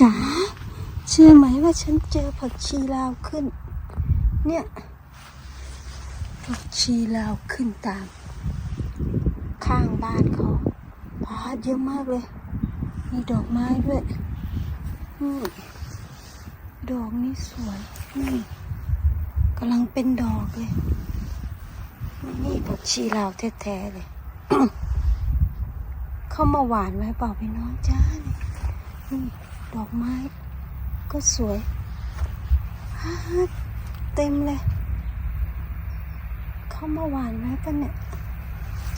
จ๋าเชื่อไหมว่าฉันเจอผักชีลาวขึ้น เนี่ยผักชีลาวขึ้นตาม ข้างบ้านเขาพาดเยอะมากเลย มีดอกไม้ด้วยนี่ดอกนี้สวยนี่กำลังเป็นดอกเลย นี่ผักชีลาวแท้ๆเลย เข้ามาหวานไว้เปล่าพี่น้องจ้าเนี่ย ดอกไม้ ก็สวยฮ่าเต็มเลย เข้ามาหวานไว้ปะเนี่ย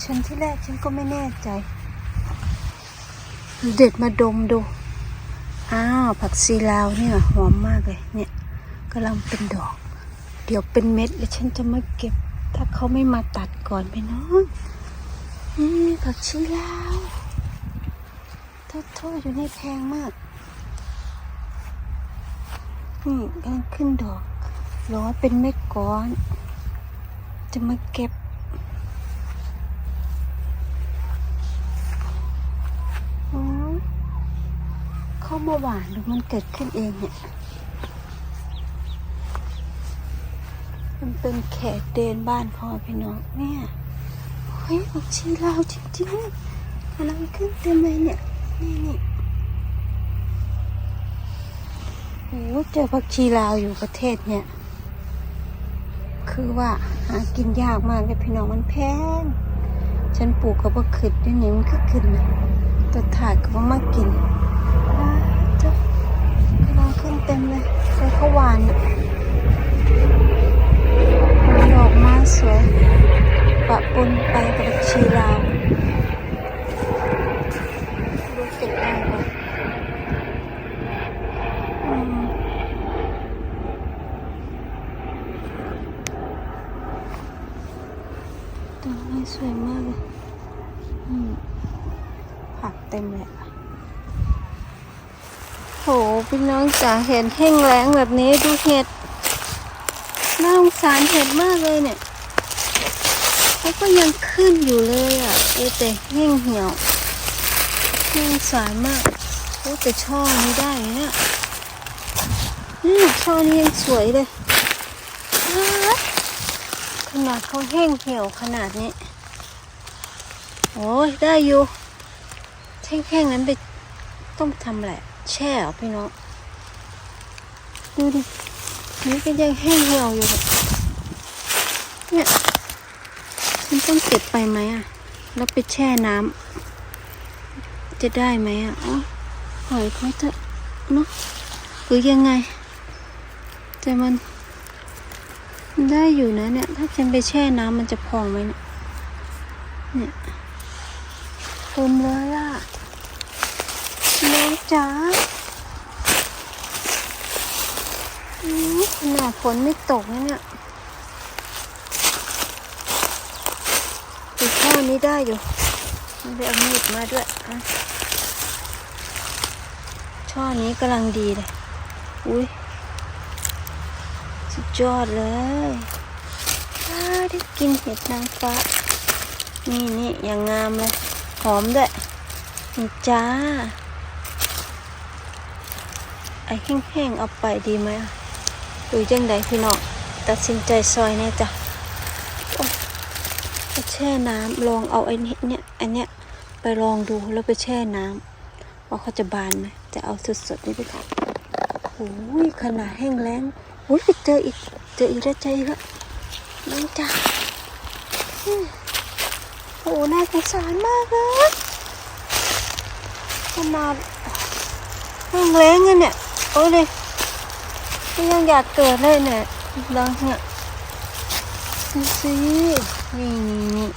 ฉันที่แรกฉันก็ไม่แน่ใจ เด็ดมาดมดู อ้าว ผักซีลาวเนี่ยหอมมากเลย เนี่ยกำลังเป็นดอก เดี๋ยวเป็นเม็ดแล้วฉันจะมาเก็บ ถ้าเขาไม่มาตัดก่อนไปน้องนี่ผักชีลาว โทษๆอยู่ในแพงมาก นี่กำลังขึ้นดอกร้อยเป็นเม็ดก้อน จะมาเก็บอ๋อเข้ามาหวานหรือมันเกิดขึ้นเองเนี่ย มันเป็นแขกเดินบ้านพ่อพี่น้องเนี่ยเฮ้ยผักชีลาวจริงๆกำลังขึ้นเต็มเลยเนี่ย นี่นี่โอ้เจอผักชีลาวอยู่ประเทศเนี่ย คือว่าหากินยากมากเลยพี่น้องมันแพง ฉันปลูกกับว่าขึ้นด้วยนี่มันก็ขึ้นนะตัวถาดกับว่ามากินว้าวเจ้ากำลังขึ้นเต็มเลยใส่ข้าวหวานดอกไม้สวยปะปนไปกับผักชีลาวดูเก็บได้ปะอืมดอก ไม้สวยมากเลยอืมผักเต็มเลยโหพี่น้องจ๋าเห็นแห้งแล้งแบบนี้ดูเห็ดน่าสงสารเห็ดมากเลยเนี่ยเขาก็ยังขึ้นอยู่เลยอะเอแต่แห้งเหี่ยวแห้งสายมากโอ้แต่ช่อนี้ได้เนี่ยช่อนี้ยังสวยเลย ขนาดเขาแห้งเหี่ยวขนาดนี้ โอ้ยได้อยู่แห้งๆนั้นไปต้องทำอะไรแช่เหรอพี่น้องดูดินี่ก็ยังแห้งเหี่ยวอยู่เนี่ยฉันต้องเก็บไปไหมอะ แล้วไปแช่น้ำจะได้ไหมอะอ๋อปล่อยเขาเถอะเนาะหรือยังไงแต่มัน ได้อยู่นะเนี่ย ถ้าฉันไปแช่น้ำมันจะพองไหมเนี่ยเนี่ยเต็มเลยอะน้องจ๋าอืมขนาดฝนไม่ตกนะเนี่ยอีข้อนี้ได้อยู่ไม่ได้เอามีดมาด้วยอะช่อนี้กำลังดีเลย อุ้ย ยอดเลยได้กินเห็ดนางฟ้า นี่นี่อย่างงามเลย หอมด้วยนี่จ้า ไอ้แห้งๆ เอาไปดีไหมหรือยังไงพี่น้อง ตัดสินใจซอยแน่จ้ะไปแช่น้ำลองเอาไอ้นี่เนี่ยอันเนี้ยไปลองดูแล้วไปแช่น้ำว่าเขาจะบานไหมจะเอาสดๆนี่ไปก่อนโอ้ยขนาดแห้งแล้ง อ้ยเจออีก เจออีกแล้วเจออีกแล้วนี่จ้าอืมโอ้น่าสงสารมากเลยขนาดแห้งแล้งเนี่ย โอ้ยเลยยังอยากเกิดเลยเนี่ยลองเนี่ยดูสินี่นี่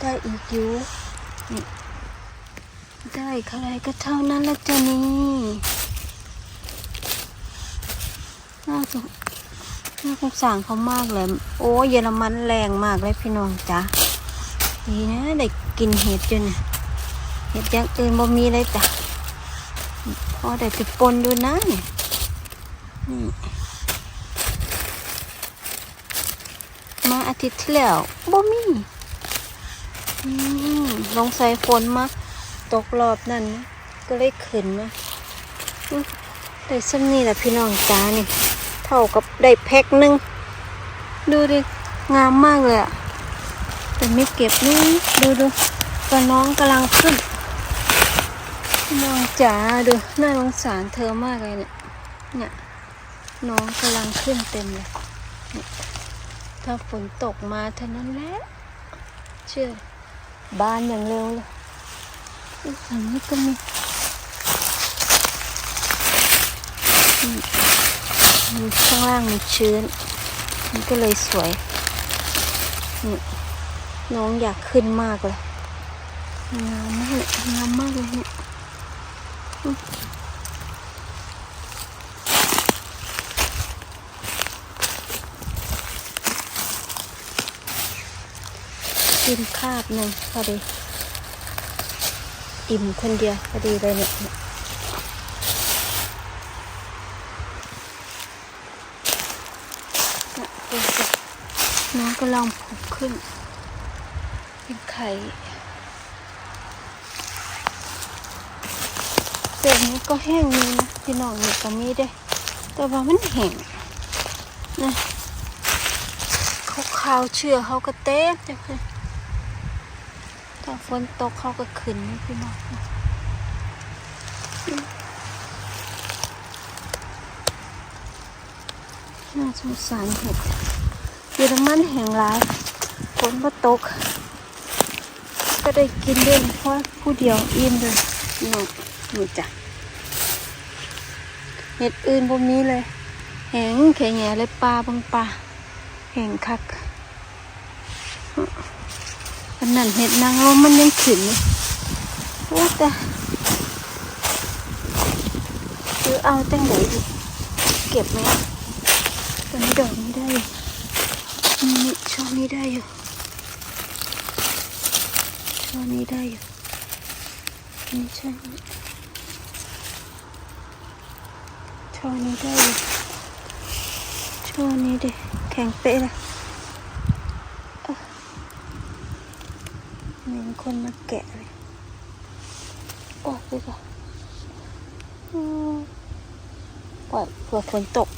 ได้อีกอยู่ได้เท่าไรก็เท่านั้นละจ้ะนี่ น่าสงน่าสงสารเขามากเลย โอ้เยอรมันแรงมากเลยพี่น้องจ้ะดีนะได้กินเห็ดจนเห็ดอย่างอื่นบ่มีเลยจ้ะพอได้ไปปนด้วยนะเนี่ยนี่มาอาทิตย์ที่แล้วบ่มีอืมลงใส่ฝนมาตกรอบนั่นนะก็เลยขึ้นนะอื้อได้ซ้ำนี่แหละพี่น้องจ้านี่ เท่ากับได้แพ็คหนึ่งดูดิ งามมากเลยอะแต่ไม่เก็บนี่ดูดูตัวน้องกำลังขึ้นน้องจ๋าดูน่าสงสารเธอมากเลยเนี่ยเนี่ยน้องกำลังขึ้นเต็มเลยถ้าฝนตกมาเท่านั้นแหละเชื่อบานอย่างเร็วเลยอุ๊ยอันนี้ก็มีอืมมี ข้างล่างมันชื้น มันก็เลยสวย น้องอยากขึ้นมากเลยงามมากเลยงามมากเลยเนี่ยกินคาบหนึ่งพอดี อิ่มคนเดียวพอดีเลยเนี่ยดูสิ น้องก็ลองผุขึ้น เป็นไข่เสือกนี้ก็แห้งนี่นะพี่น้องนี่ก็มีได้แต่ว่ามันแห้งนะเขาขาวเชื่อเขาก็เต็มเต็มเลยถ้าฝนตกเขาก็ขึ้นนี่พี่น้องน่าสงสารเห็ด เยอรมันแห่งร้ายฝนก็ตก ก็ได้กินด้วยเพราะผู้เดียวอิ่มเลยพี่น้องนี่จ้ะเห็ดอื่นบ่มีเลย แหงแข็งแง่เลยปลาบางปลาแหงคักอันนั้นเห็ดนางรมมันยังขึ้นเลยโอ้แต่หรือเอาตั้งไหนดีเก็บไหมตอนนี้ดอกนี้ได้ นี่ช่อนี้ได้อยู่ช่อนี้ได้อยู่นี่ช่ไหมช่อนี้ได้อยู่ช่อนี้ดิแข็งเป๊ะเลยเหมือนคนมาแกะเลยออกดีกว่าอืมปล่อยเผื่อฝนตก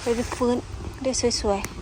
ไปไปฟื้นได้สวยๆ